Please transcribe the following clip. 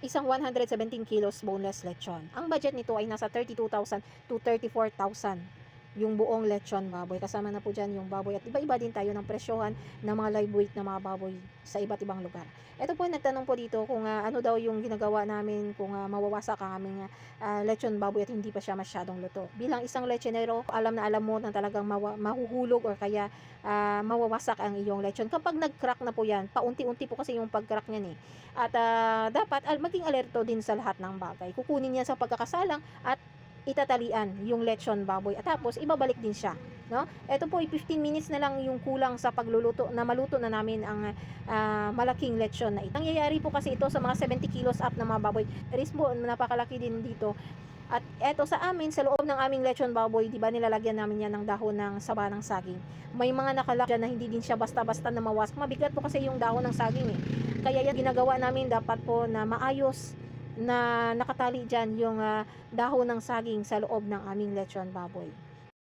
isang 117 kilos boneless lechon. Ang budget nito ay nasa 32,000 to 34,000 yung buong lechon baboy. Kasama na po dyan yung baboy at iba-iba din tayo ng presyohan ng mga live weight na mga baboy sa iba't ibang lugar. Ito po nagtanong po dito kung ah, ano daw yung ginagawa namin kung ah, mawawasak ang aming ah, lechon baboy at hindi pa siya masyadong luto. Bilang isang lechonero, alam na alam mo na talagang mawa- mahuhulog or kaya ah, mawawasak ang iyong lechon. Kapag nag-crack na po yan, paunti-unti po kasi yung pag-crack niyan eh. At ah, dapat al- maging alerto din sa lahat ng bagay. Kukunin yan sa pagkakasalang at itatalian yung lechon baboy at tapos ibabalik din siya no ito po ay 15 minutes na lang yung kulang sa pagluluto na maluto na namin ang ah, malaking lechon na ito nangyayari po kasi ito sa mga 70 kilos up na mga baboy risk po napakalaki din dito at eto sa amin, sa loob ng aming lechon baboy, di ba nilalagyan namin yan ng dahon ng saba ng saging. May mga nakalak na hindi din siya basta-basta na mawas. Mabigat po kasi yung dahon ng saging eh. Kaya yan ginagawa namin dapat po na maayos na nakatali dyan yung ah, dahon ng saging sa loob ng aming lechon baboy.